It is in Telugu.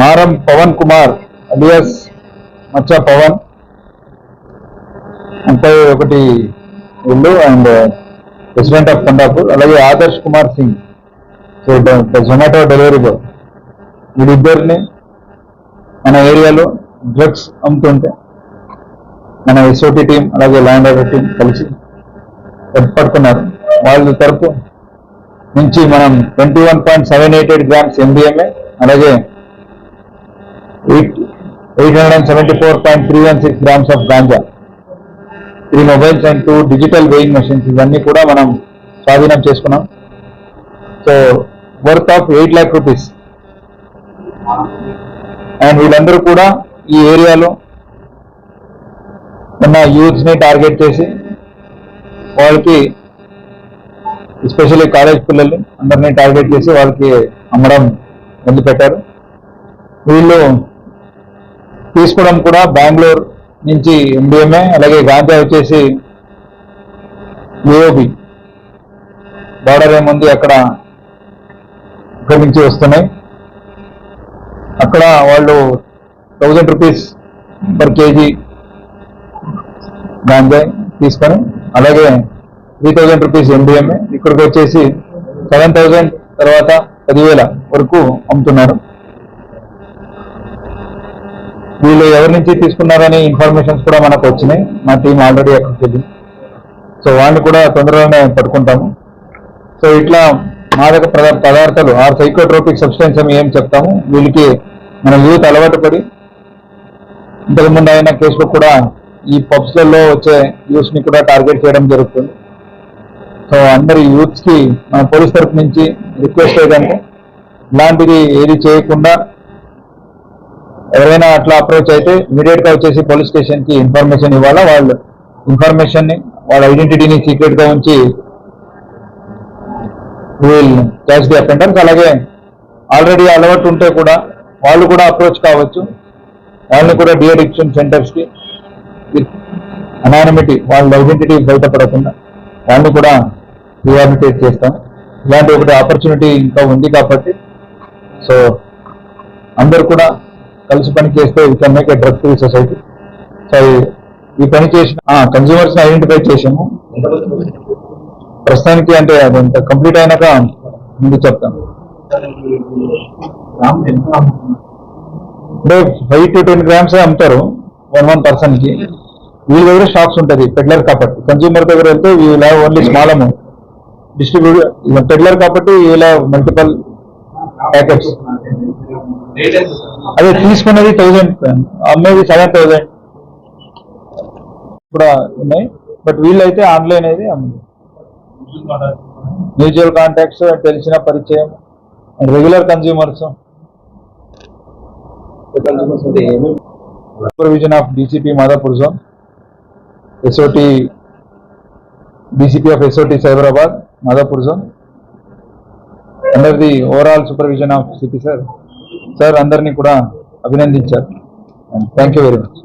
మారం పవన్ కుమార్ అలియస్ మచ్చ పవన్. ముప్పై ఒకటి ఇల్లు అండ్ ప్రెసిడెంట్ ఆఫ్ కొండాపూర్ అలాగే Adarsh Kumar Singh. So Zomato delivery boy వీరిద్దరిని మన ఏరియాలో డ్రగ్స్ అమ్ముతుంటే మన ఎస్ఓటి టీం అలాగే ల్యాండ్ ఆర్డర్ టీం కలిసి పట్టుకున్నారు వాళ్ళ తరపు నుంచి మనం twenty one point seven eight eight grams MDMA అలాగే eight hundred and seventy four point three one six grams of ganja. Three mobiles and two digital weighing machines ఇవన్నీ కూడా మనం స్వాధీనం చేసుకున్నాం. So worth of eight lakh rupees and వీళ్ళందరూ కూడా ఈ ఏరియాలో ఉన్న యూత్స్ని టార్గెట్ చేసి వాళ్ళకి ఎస్పెషల్లీ కాలేజ్ పిల్లల్ని అందరినీ టార్గెట్ చేసి వాళ్ళకి అమ్మడం ముందు పెట్టారు. వీళ్ళు తీసుకోవడం కూడా బెంగళూరు నుంచి ఎండిఎంఏ అలాగే గాంజా వచ్చేసి ఏఓబి బార్డర్ ఏముంది అక్కడ? ఇక్కడి నుంచి వస్తున్నాయి. అక్కడ వాళ్ళు thousand rupees per kg ganja తీసుకొని అలాగే త్రీ థౌజండ్ రూపీస్ ఎండిఎంఏ ఇక్కడికి వచ్చేసి సెవెన్ థౌజండ్ తర్వాత పదివేల వరకు అమ్ముతున్నారు. వీళ్ళు ఎవరి నుంచి తీసుకున్నారని ఇన్ఫర్మేషన్స్ కూడా మనకు వచ్చినాయి. మా టీం ఆల్రెడీ అక్కడికి వెళ్ళి సో వాళ్ళని కూడా తొందరగానే పట్టుకుంటాము. సో ఇట్లా మాదక పదార్థాలు ఆర్ సైకోట్రోపిక్ సబ్స్టెన్స్ అని ఏం చెప్తాము. వీళ్ళకి మన యూత్ అలవాటు పడి ఇంతకు ముందు అయిన కేసులో కూడా ఈ పబ్స్లలో వచ్చే యూత్స్ని కూడా టార్గెట్ చేయడం జరుగుతుంది. సో అందరి యూత్స్కి మన పోలీస్ తరఫు నుంచి రిక్వెస్ట్ ఏదంటే ఇలాంటిది ఏది చేయకుండా ఎవరైనా అట్లా అప్రోచ్ అయితే ఇమీడియట్గా వచ్చేసి పోలీస్ స్టేషన్కి ఇన్ఫర్మేషన్ ఇవ్వాలా? వాళ్ళు ఇన్ఫర్మేషన్ని వాళ్ళ ఐడెంటిటీని సీక్రెట్గా ఉంచి విల్ క్యాచ్ ది అపెండెన్స్ అలాగే ఆల్రెడీ అలవాటు ఉంటే కూడా వాళ్ళు కూడా అప్రోచ్ కావచ్చు. వాళ్ళని కూడా డిఅడిక్షన్ సెంటర్స్కి అనానిమిటీ వాళ్ళ ఐడెంటిటీ బయటపడకుండా వాళ్ళని కూడా రిహాబిలిటేట్ చేస్తాం ఇలాంటి ఒకటి ఆపర్చునిటీ ఇంకా ఉంది కాబట్టి సో అందరు కూడా కలిసి పని చేస్తే we can make a drug free society so ఈ- పని చేసిన కన్జ్యూమర్స్ ఐడెంటిఫై చేసాము ప్రస్తుతానికి అంటే అదంత కంప్లీట్ అయినాక ముందు చెప్తాను. అంటే ఫైవ్ టు టెన్ గ్రామ్స్ అమ్ముతారు వన్ వన్ పర్సన్కి. వీళ్ళ దగ్గర స్టాక్స్ ఉంటుంది పెడ్లర్ కాబట్టి. కన్జ్యూమర్ దగ్గర వెళ్తే వీళ్ళ only small amount distribute peddler కాబట్టి వీళ్ళ మల్టిపల్ ప్యాకెట్స్ అదే తీసుకున్నది థౌజండ్ అమ్మేది సెవెన్ థౌజండ్ కూడా ఉన్నాయి. బట్ వీళ్ళైతే ఆన్లైన్ అయితే మ్యూచువల్ కాంటాక్ట్స్ తెలిసిన పరిచయం regular consumers provision of DCP Madhapur zone SOT DCP of SOT Cyberabad Madhapur zone under the overall supervision of city sir sir అందరినీ కూడా అభినందించారు. Thank you very much